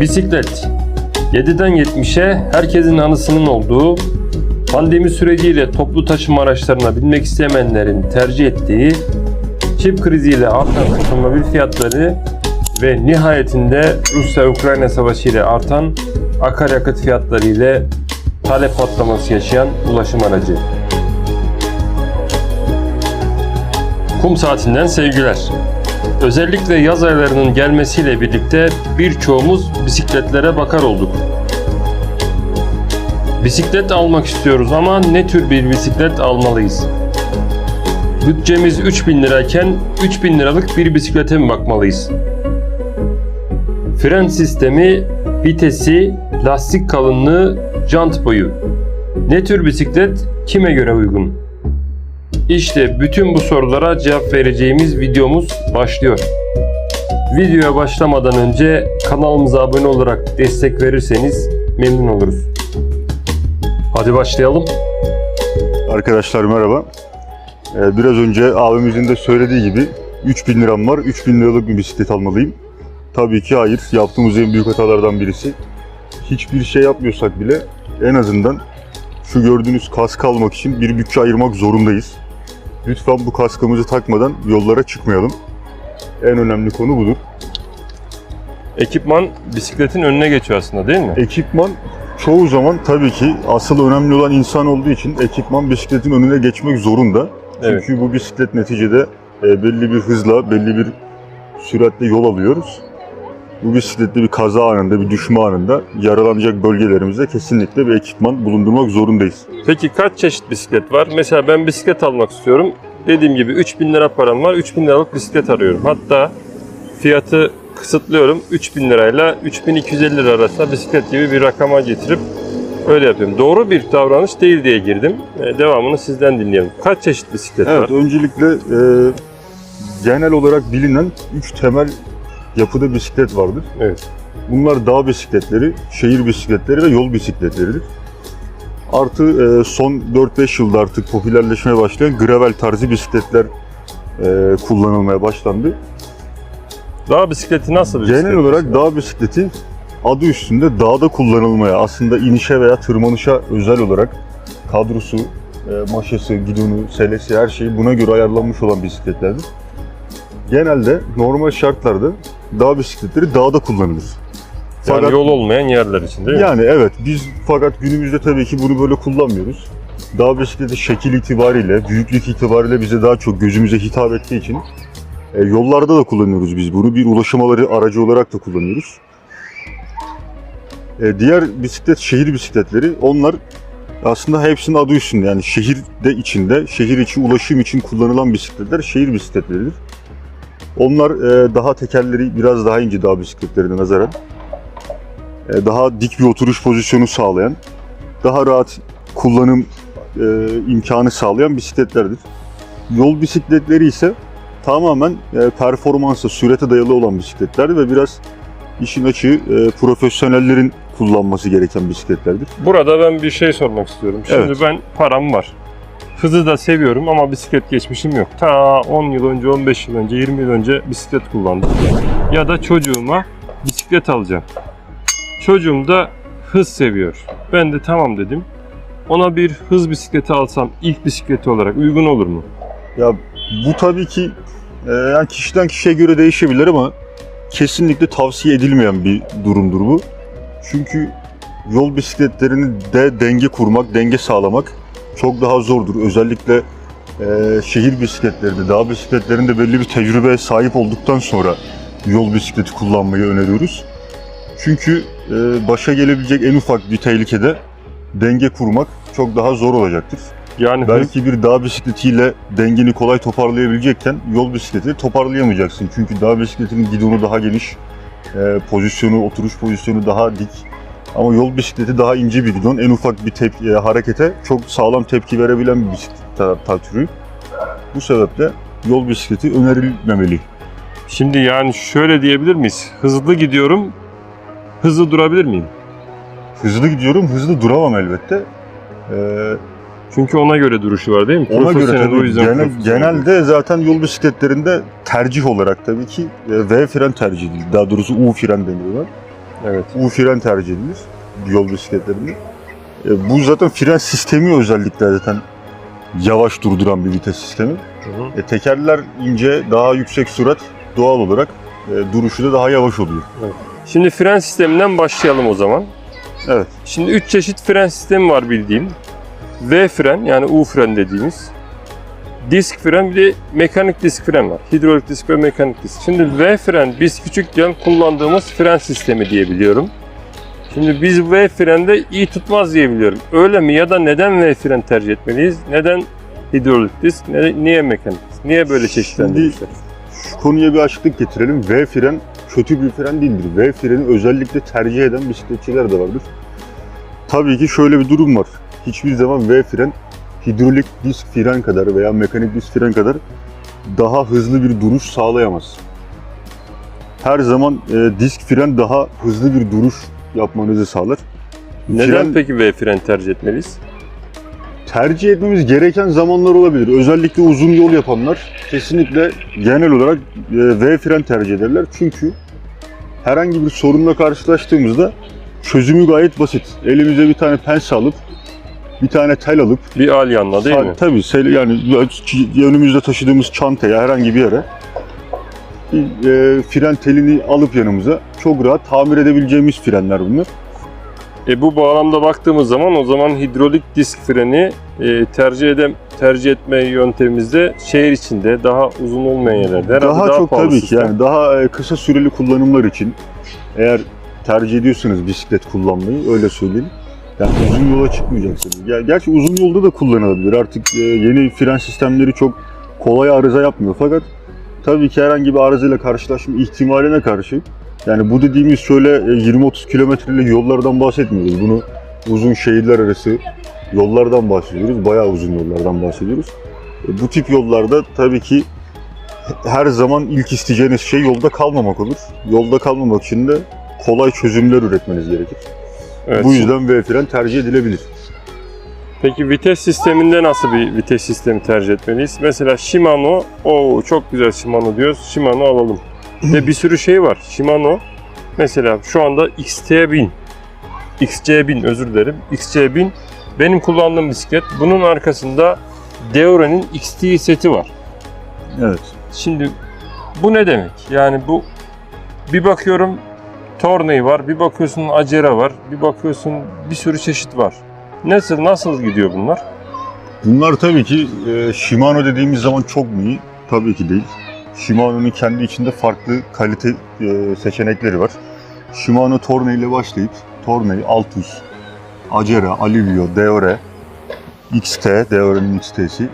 Bisiklet 7'den 70'e herkesin anısının olduğu, pandemi süreciyle toplu taşıma araçlarına binmek istemeyenlerin tercih ettiği, çip kriziyle artan otomobil fiyatları ve nihayetinde Rusya-Ukrayna savaşı ile artan akaryakıt fiyatları ile talep patlaması yaşayan ulaşım aracı. Kum saatinden sevgiler. Özellikle yaz aylarının gelmesiyle birlikte birçoğumuz bisikletlere bakar olduk. Bisiklet almak istiyoruz ama ne tür bir bisiklet almalıyız? Bütçemiz 3000 lirayken 3000 liralık bir bisiklete mi bakmalıyız? Fren sistemi, vitesi, lastik kalınlığı, jant boyu. Ne tür bisiklet kime göre uygun? İşte bütün bu sorulara cevap vereceğimiz videomuz başlıyor. Videoya başlamadan önce kanalımıza abone olarak destek verirseniz memnun oluruz. Hadi başlayalım. Arkadaşlar merhaba. Ee, biraz önce abimizin de söylediği gibi 3000 liram var. 3000 liralık bir bisiklet almalıyım. Tabii ki hayır. Yaptığımız en büyük hatalardan birisi. Hiçbir şey yapmıyorsak bile en azından şu gördüğünüz kask almak için bir bütçe ayırmak zorundayız. Lütfen bu kaskımızı takmadan yollara çıkmayalım. En önemli konu budur. Ekipman bisikletin önüne geçiyor aslında değil mi? Ekipman çoğu zaman tabii ki asıl önemli olan insan olduğu için ekipman bisikletin önüne geçmek zorunda. Evet. Çünkü bu bisiklet neticede e, belli bir hızla, belli bir süratle yol alıyoruz. Bu bisiklette bir kaza anında, bir düşme anında yaralanacak bölgelerimizde kesinlikle bir ekipman bulundurmak zorundayız. Peki kaç çeşit bisiklet var? Mesela ben bisiklet almak istiyorum. Dediğim gibi 3000 lira param var. 3000 liralık bisiklet arıyorum. Hatta fiyatı kısıtlıyorum. 3000 lirayla 3250 lira arasında bisiklet gibi bir rakama getirip öyle yapıyorum. Doğru bir davranış değil diye girdim. Ee, Devamını sizden dinleyelim. Kaç çeşit bisiklet Evet, var? öncelikle e, genel olarak bilinen üç temel yapıda bisiklet vardır. Evet. Bunlar dağ bisikletleri, şehir bisikletleri ve yol bisikletleridir. Artı e, son 4-5 yılda artık popülerleşmeye başlayan gravel tarzı bisikletler e, kullanılmaya başlandı. Dağ bisikleti nasıl bir bisiklet? Genel olarak dağ bisikleti adı üstünde dağda kullanılmaya, aslında inişe veya tırmanışa özel olarak kadrosu, e, maşası, gidonu, selesi her şeyi buna göre ayarlanmış olan bisikletlerdir. Genelde normal şartlarda dağ bisikletleri dağda kullanılır. yani Fakat- yol olmayan yerler için değil mi? Yani evet biz fakat günümüzde tabii ki bunu böyle kullanmıyoruz. Dağ bisikleti şekil itibariyle, büyüklük itibariyle bize daha çok gözümüze hitap ettiği için e, yollarda da kullanıyoruz biz bunu. Bir ulaşım aracı, aracı olarak da kullanıyoruz. E, diğer bisiklet şehir bisikletleri onlar aslında hepsinin adı üstünde yani şehirde içinde, şehir içi ulaşım için kullanılan bisikletler şehir bisikletleridir. Onlar e, daha tekerleri biraz daha ince dağ bisikletlerine nazaran e, daha dik bir oturuş pozisyonu sağlayan, daha rahat kullanım e, imkanı sağlayan bisikletlerdir. Yol bisikletleri ise tamamen e, performansa, sürete dayalı olan bisikletlerdir ve biraz işin açığı e, profesyonellerin kullanması gereken bisikletlerdir. Burada ben bir şey sormak istiyorum. Şimdi Evet. ben param var. Hızı da seviyorum ama bisiklet geçmişim yok. Ta 10 yıl önce, 15 yıl önce, 20 yıl önce bisiklet kullandım. Ya da çocuğuma bisiklet alacağım. Çocuğum da hız seviyor. Ben de tamam dedim. Ona bir hız bisikleti alsam ilk bisikleti olarak uygun olur mu? Ya bu tabii ki e, yani kişiden kişiye göre değişebilir ama kesinlikle tavsiye edilmeyen bir durumdur bu. Çünkü yol bisikletlerini de denge kurmak, denge sağlamak çok daha zordur. Özellikle e, şehir bisikletlerinde, dağ bisikletlerinde belli bir tecrübeye sahip olduktan sonra yol bisikleti kullanmayı öneriyoruz. Çünkü e, başa gelebilecek en ufak bir tehlikede denge kurmak çok daha zor olacaktır. Yani hız, Belki bir dağ bisikletiyle dengeni kolay toparlayabilecekken yol bisikleti toparlayamayacaksın. Çünkü dağ bisikletinin gidonu daha geniş, e, pozisyonu, oturuş pozisyonu daha dik. Ama yol bisikleti daha ince bir gidon. En ufak bir tepki, e, harekete çok sağlam tepki verebilen bir bisiklet türü. Bu sebeple yol bisikleti önerilmemeli. şimdi yani şöyle diyebilir miyiz? Hızlı gidiyorum, hızlı durabilir miyim? Hızlı gidiyorum, hızlı duramam elbette. E, Çünkü ona göre duruşu var değil mi? Ona göre tabii o yüzden genel, genelde zaten yol bisikletlerinde tercih olarak tabii ki e, V fren tercih edilir. Daha doğrusu U fren deniyorlar. Evet. U fren tercih edilir yol bisikletlerinde. E, bu zaten fren sistemi özellikle zaten yavaş durduran bir vites sistemi. E, tekerler ince, daha yüksek sürat doğal olarak e, duruşu da daha yavaş oluyor. Şimdi fren sisteminden başlayalım o zaman. Evet. Şimdi 3 çeşit fren sistemi var bildiğim. V fren yani U fren dediğimiz. Disk fren bir de mekanik disk fren var. Hidrolik disk ve mekanik disk. Şimdi V fren biz küçükken kullandığımız fren sistemi diye biliyorum. Şimdi biz V frende iyi tutmaz diye biliyorum. Öyle mi ya da neden V fren tercih etmeliyiz? Neden hidrolik disk? Ne- niye mekanik disk? Niye böyle çeşitlendirmişler? Şu konuya bir açıklık getirelim. V fren kötü bir fren değildir. V freni özellikle tercih eden bisikletçiler de vardır. Tabii ki şöyle bir durum var. Hiçbir zaman V fren hidrolik disk fren kadar veya mekanik disk fren kadar daha hızlı bir duruş sağlayamaz. Her zaman e, disk fren daha hızlı bir duruş yapmanızı sağlar. Neden Fren- peki V fren tercih etmeliyiz? tercih etmemiz gereken zamanlar olabilir. Özellikle uzun yol yapanlar kesinlikle genel olarak e, V fren tercih ederler. Çünkü herhangi bir sorunla karşılaştığımızda çözümü gayet basit. Elimize bir tane pense alıp bir tane tel alıp Bir alyanla değil mi? Tabii sel- yani önümüzde taşıdığımız çantaya herhangi bir yere bir, e, fren telini alıp yanımıza çok rahat tamir edebileceğimiz frenler bunlar. E bu bağlamda baktığımız zaman o zaman hidrolik disk freni e, tercih edem tercih etme yöntemimizde şehir içinde daha uzun olmayan yerlerde herhalde daha, çok pahalı tabii ki yani daha e, kısa süreli kullanımlar için eğer tercih ediyorsanız bisiklet kullanmayı öyle söyleyeyim. Yani uzun yola çıkmayacaksınız. Ya, gerçi uzun yolda da kullanılabilir. Artık e, yeni fren sistemleri çok kolay arıza yapmıyor. Fakat tabii ki herhangi bir arızayla karşılaşma ihtimaline karşı yani bu dediğimiz şöyle e, 20-30 kilometrelik yollardan bahsetmiyoruz. Bunu uzun şehirler arası yollardan bahsediyoruz. Bayağı uzun yollardan bahsediyoruz. E, Bu tip yollarda tabii ki her zaman ilk isteyeceğiniz şey yolda kalmamak olur. Yolda kalmamak için de kolay çözümler üretmeniz gerekir. Evet. Bu yüzden V fren tercih edilebilir. Peki vites sisteminde nasıl bir vites sistemi tercih etmeliyiz? Mesela Shimano, o çok güzel Shimano diyoruz. Shimano alalım. Ve bir sürü şey var. Shimano mesela şu anda XT1000, XC1000 özür dilerim. XC1000 benim kullandığım bisiklet. Bunun arkasında Deore'nin XT seti var. Evet. Şimdi bu ne demek? Yani bu bir bakıyorum Torney var, bir bakıyorsun Acera var, bir bakıyorsun bir sürü çeşit var. Nasıl nasıl gidiyor bunlar? Bunlar tabii ki e, Shimano dediğimiz zaman çok mu iyi? Tabii ki değil. Shimano'nun kendi içinde farklı kalite e, seçenekleri var. Shimano Tourney ile başlayıp Tourney, Altus, Acera, Alivio, Deore, XT, Deore'nin XT'si.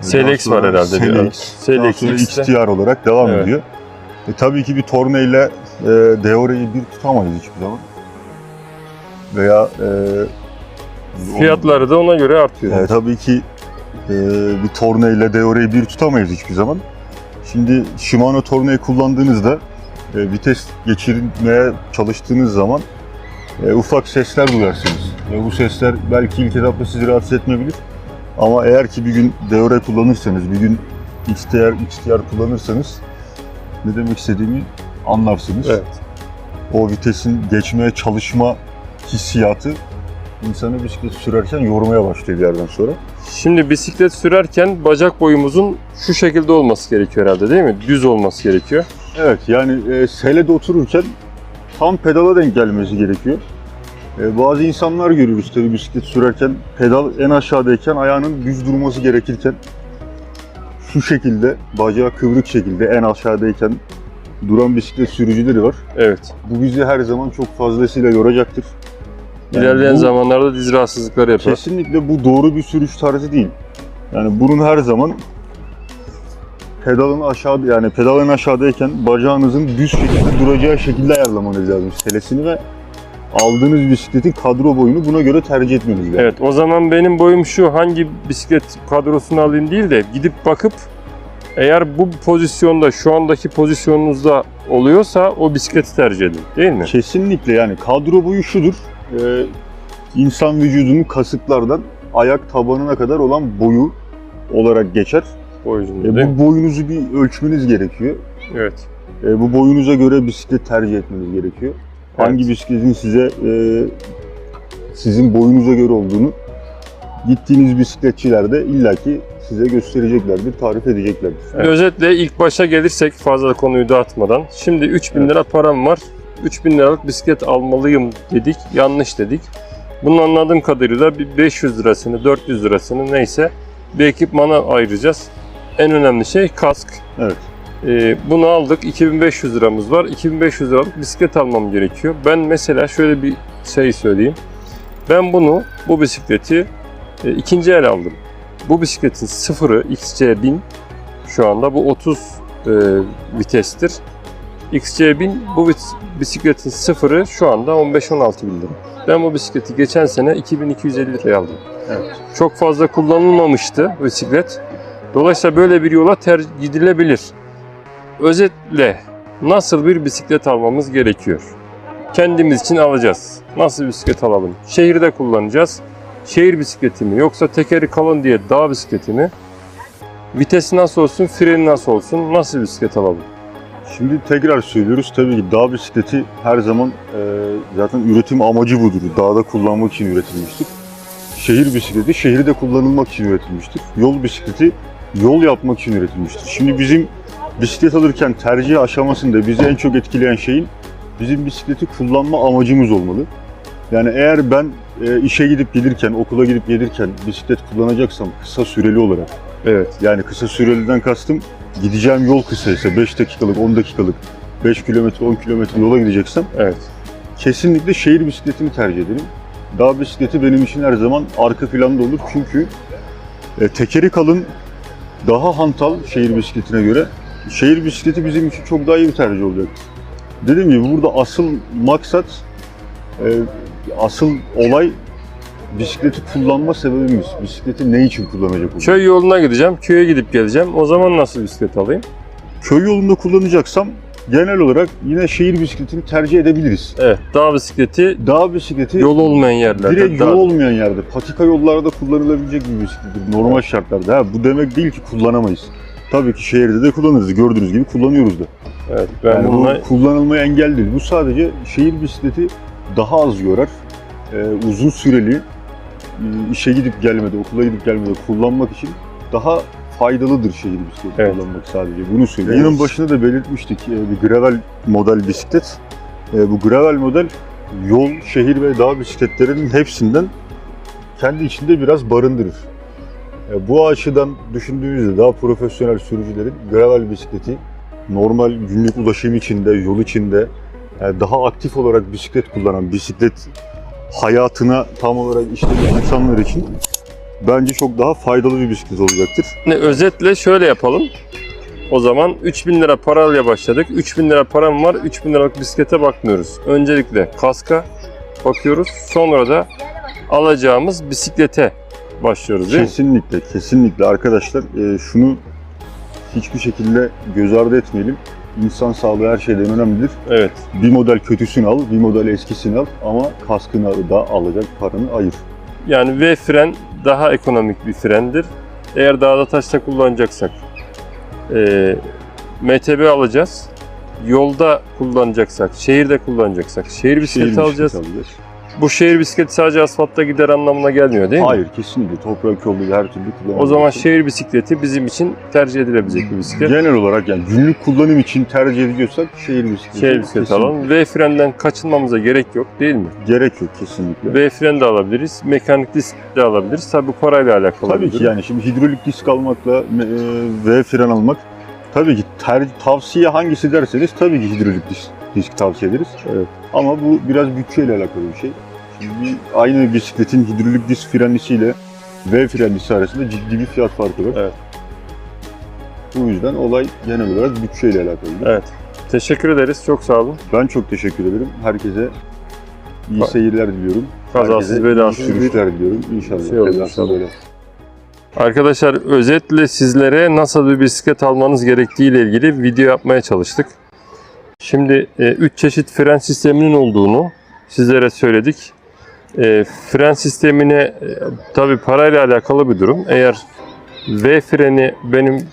Selex var herhalde. Selex, Selex. XTR olarak devam Evet. ediyor. E, tabii ki bir Tourney ile e, Deore'yi bir tutamayız hiçbir zaman. Veya e, Fiyatları da ona göre artıyor. e, tabii ki e, bir Tourney ile Deore'yi bir tutamayız hiçbir zaman. Şimdi Shimano Tourney kullandığınızda e, vites geçirmeye çalıştığınız zaman e, ufak sesler duyarsınız. E, bu sesler belki ilk etapta sizi rahatsız etmeyebilir. Ama eğer ki bir gün Deore kullanırsanız, bir gün XTR, XTR kullanırsanız ne demek istediğimi anlarsınız. Evet. O vitesin geçmeye çalışma hissiyatı insanı bisiklet sürerken yormaya başlıyor bir yerden sonra. Şimdi bisiklet sürerken bacak boyumuzun şu şekilde olması gerekiyor herhalde değil mi? Düz olması gerekiyor. Evet yani e, selede otururken tam pedala denk gelmesi gerekiyor. E, bazı insanlar görüyoruz tabii bisiklet sürerken pedal en aşağıdayken ayağının düz durması gerekirken şu şekilde bacağı kıvrık şekilde en aşağıdayken duran bisiklet sürücüleri var. Evet. Bu bizi her zaman çok fazlasıyla yoracaktır. Yani İlerleyen bu- zamanlarda diz rahatsızlıkları yapar. Kesinlikle bu doğru bir sürüş tarzı değil. Yani bunun her zaman pedalın aşağıda yani pedalın aşağıdayken bacağınızın düz şekilde duracağı şekilde ayarlamanız lazım selesini ve aldığınız bisikletin kadro boyunu buna göre tercih etmeniz lazım. Evet o zaman benim boyum şu hangi bisiklet kadrosunu alayım değil de gidip bakıp eğer bu pozisyonda şu andaki pozisyonunuzda oluyorsa o bisikleti tercih edin değil mi? Kesinlikle yani kadro boyu şudur. Ee, insan vücudunun kasıklardan ayak tabanına kadar olan boyu olarak geçer. Boyunca E, bu boyunuzu bir ölçmeniz gerekiyor. Evet. E, bu boyunuza göre bisiklet tercih etmeniz gerekiyor. Hangi bisikletin size e, sizin boyunuza göre olduğunu gittiğiniz bisikletçiler de illaki size göstereceklerdir, tarif edeceklerdir. Özetle ilk başa gelirsek fazla konuyu dağıtmadan. Şimdi 3000 Evet. lira param var. 3000 liralık bisiklet almalıyım dedik. Yanlış dedik. Bunun anladığım kadarıyla bir 500 lirasını, 400 lirasını neyse bir ekipmana ayıracağız. En önemli şey kask. Evet. Ee, bunu aldık. 2500 liramız var. 2500 liralık bisiklet almam gerekiyor. Ben mesela şöyle bir şey söyleyeyim. Ben bunu, bu bisikleti e, ikinci el aldım. Bu bisikletin sıfırı XC1000 şu anda bu 30 e, vitestir. XC1000 bu bis- bisikletin sıfırı şu anda 15-16 bin lira. Ben bu bisikleti geçen sene 2250 liraya aldım. Evet. Çok fazla kullanılmamıştı bisiklet. Dolayısıyla böyle bir yola tercih gidilebilir. Özetle nasıl bir bisiklet almamız gerekiyor? Kendimiz için alacağız. Nasıl bisiklet alalım? Şehirde kullanacağız. Şehir bisikleti mi yoksa tekeri kalın diye dağ bisikleti mi? Vitesi nasıl olsun, freni nasıl olsun, nasıl bisiklet alalım? Şimdi tekrar söylüyoruz tabii ki dağ bisikleti her zaman e, zaten üretim amacı budur. Dağda kullanmak için üretilmiştir. Şehir bisikleti şehirde kullanılmak için üretilmiştir. Yol bisikleti yol yapmak için üretilmiştir. Şimdi bizim bisiklet alırken tercih aşamasında bizi en çok etkileyen şeyin bizim bisikleti kullanma amacımız olmalı. Yani eğer ben e, işe gidip gelirken, okula gidip gelirken bisiklet kullanacaksam kısa süreli olarak Evet. yani kısa süreliden kastım gideceğim yol kısaysa 5 dakikalık, 10 dakikalık, 5 kilometre, 10 kilometre yola gideceksem Evet. kesinlikle şehir bisikletini tercih ederim. Dağ bisikleti benim için her zaman arka planda olur çünkü e, tekeri kalın, daha hantal şehir bisikletine göre. Şehir bisikleti bizim için çok daha iyi bir tercih olacaktır. Dediğim gibi burada asıl maksat, e, asıl olay bisikleti kullanma sebebimiz. Bisikleti ne için kullanacak olacağız? Köy yoluna gideceğim, köye gidip geleceğim. O zaman nasıl bisiklet alayım? köy yolunda kullanacaksam genel olarak yine şehir bisikletini tercih edebiliriz. Evet, dağ bisikleti Dağ bisikleti yol olmayan yerlerde. direkt dağ- yol olmayan yerde, patika yollarda kullanılabilecek bir bisiklettir normal şartlarda. Ha, bu demek değil ki kullanamayız. Tabii ki şehirde de kullanırız. Gördüğünüz gibi kullanıyoruz da. Evet, ben Yani bununla bu kullanılmaya engel değil. Bu sadece şehir bisikleti daha az yorar. Ee, uzun süreli e, işe gidip gelmede, okula gidip gelmede kullanmak için daha faydalıdır şehir bisikleti Evet. kullanmak sadece. Bunu söylüyorum. Yılın başında da belirtmiştik e, bir gravel model bisiklet. E, Bu gravel model yol, şehir ve dağ bisikletlerinin hepsinden kendi içinde biraz barındırır. E, Bu açıdan düşündüğümüzde daha profesyonel sürücülerin gravel bisikleti normal günlük ulaşım içinde, yol içinde e, daha aktif olarak bisiklet kullanan, bisiklet hayatına tam olarak işleyen insanlar için bence çok daha faydalı bir bisiklet olacaktır. Ne, özetle şöyle yapalım. O zaman 3000 lira parayla başladık. 3000 lira param var. 3000 liralık bisiklete bakmıyoruz. Öncelikle kaska bakıyoruz. Sonra da alacağımız bisiklete başlıyoruz değil mi? Kesinlikle, kesinlikle arkadaşlar e, şunu hiçbir şekilde göz ardı etmeyelim. İnsan sağlığı her şeyden önemlidir. Evet. Bir model kötüsünü al, bir model eskisini al ama kaskını da alacak paranı ayır. Yani V fren daha ekonomik bir frendir. Eğer dağda taşta kullanacaksak e, MTB alacağız. Yolda kullanacaksak, şehirde kullanacaksak şehir bisikleti Şehir alacağız. alacağız. Bu şehir bisikleti sadece asfaltta gider anlamına gelmiyor değil mi? Hayır, kesinlikle toprak yolu her türlü kullanılabilir. O zaman şehir bisikleti bizim için tercih edilebilecek bir bisiklet. Genel olarak yani günlük kullanım için tercih ediyorsak şehir bisikleti. Şehir bisikleti alalım. V frenden kaçınmamıza gerek yok değil mi? Gerek yok kesinlikle. V fren de alabiliriz, mekanik disk de alabiliriz. Tabii bu parayla alakalı. Tabii ki yani şimdi hidrolik disk almakla e, V fren almak tabii ki ter, tavsiye hangisi derseniz tabii ki hidrolik disk, disk tavsiye ederiz. Evet. Ama bu biraz bütçeyle alakalı bir şey. Aynı bisikletin hidrolik disk frenlisiyle V frenlisi arasında ciddi bir fiyat farkı var. Evet. Bu yüzden olay genel olarak bütçeyle alakalı. Evet. Teşekkür ederiz. Çok sağ olun. Ben çok teşekkür ederim. Herkese iyi seyirler diliyorum. Kazasız belasız sürüşler diliyorum. İnşallah. Şey olur inşallah. Arkadaşlar özetle sizlere nasıl bir bisiklet almanız gerektiği ile ilgili video yapmaya çalıştık. Şimdi 3 çeşit fren sisteminin olduğunu sizlere söyledik. E, fren sistemine e, tabi parayla alakalı bir durum. Eğer V freni benim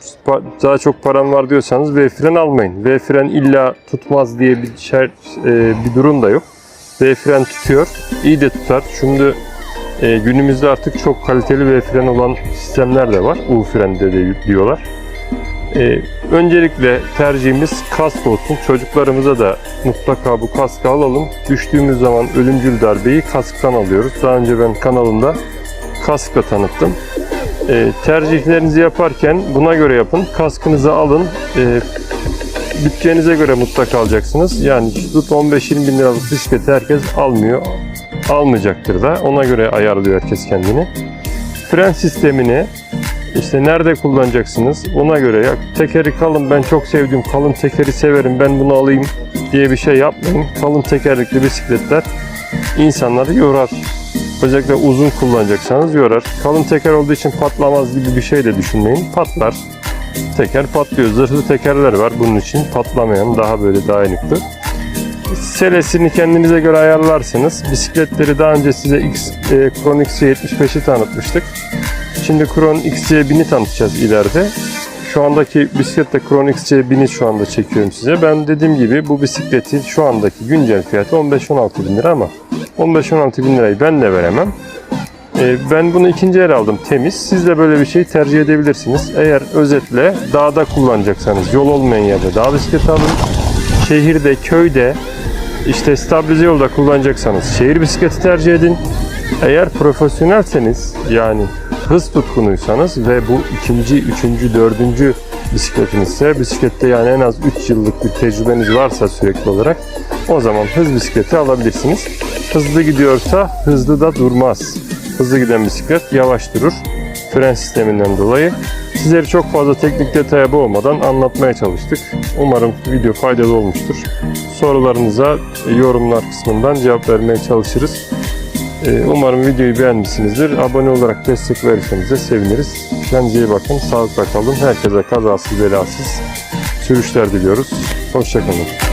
daha çok param var diyorsanız V fren almayın. V fren illa tutmaz diye bir, şer, e, bir durum da yok. V fren tutuyor. İyi de tutar. Şimdi e, günümüzde artık çok kaliteli V fren olan sistemler de var. U fren de diyorlar. E, öncelikle tercihimiz kask olsun. Çocuklarımıza da mutlaka bu kaskı alalım. Düştüğümüz zaman ölümcül darbeyi kasktan alıyoruz. Daha önce ben kanalımda kaskla tanıttım. E, tercihlerinizi yaparken buna göre yapın. Kaskınızı alın. E, bütçenize göre mutlaka alacaksınız. Yani tut 15-20 bin liralık bisikleti herkes almıyor. Almayacaktır da. Ona göre ayarlıyor herkes kendini. Fren sistemini işte nerede kullanacaksınız ona göre ya tekeri kalın ben çok sevdim kalın tekeri severim ben bunu alayım diye bir şey yapmayın. Kalın tekerlikli bisikletler insanları yorar. Özellikle uzun kullanacaksanız yorar. Kalın teker olduğu için patlamaz gibi bir şey de düşünmeyin. Patlar. Teker patlıyor. Zırhlı tekerler var bunun için. Patlamayan daha böyle dayanıklı. Selesini kendinize göre ayarlarsınız. Bisikletleri daha önce size X, e, Kron XC75'i tanıtmıştık. Şimdi Kron XC1000'i tanıtacağız ileride. Şu andaki bisiklette Kron XC1000'i şu anda çekiyorum size. Ben dediğim gibi bu bisikletin şu andaki güncel fiyatı 15-16 bin lira ama 15-16 bin lirayı ben de veremem. Ee, ben bunu ikinci el aldım temiz. Siz de böyle bir şey tercih edebilirsiniz. Eğer özetle dağda kullanacaksanız yol olmayan yerde dağ bisikleti alın. Şehirde, köyde, işte stabilize yolda kullanacaksanız şehir bisikleti tercih edin. Eğer profesyonelseniz yani hız tutkunuysanız ve bu ikinci, üçüncü, dördüncü bisikletinizse bisiklette yani en az 3 yıllık bir tecrübeniz varsa sürekli olarak o zaman hız bisikleti alabilirsiniz. Hızlı gidiyorsa hızlı da durmaz. Hızlı giden bisiklet yavaş durur. Fren sisteminden dolayı. Sizleri çok fazla teknik detaya boğmadan anlatmaya çalıştık. Umarım video faydalı olmuştur. Sorularınıza yorumlar kısmından cevap vermeye çalışırız. Ee, Umarım videoyu beğenmişsinizdir. Abone olarak destek verirseniz de seviniriz. Kendinize iyi bakın. Sağlıkla kalın. Herkese kazasız belasız sürüşler diliyoruz. Hoşçakalın.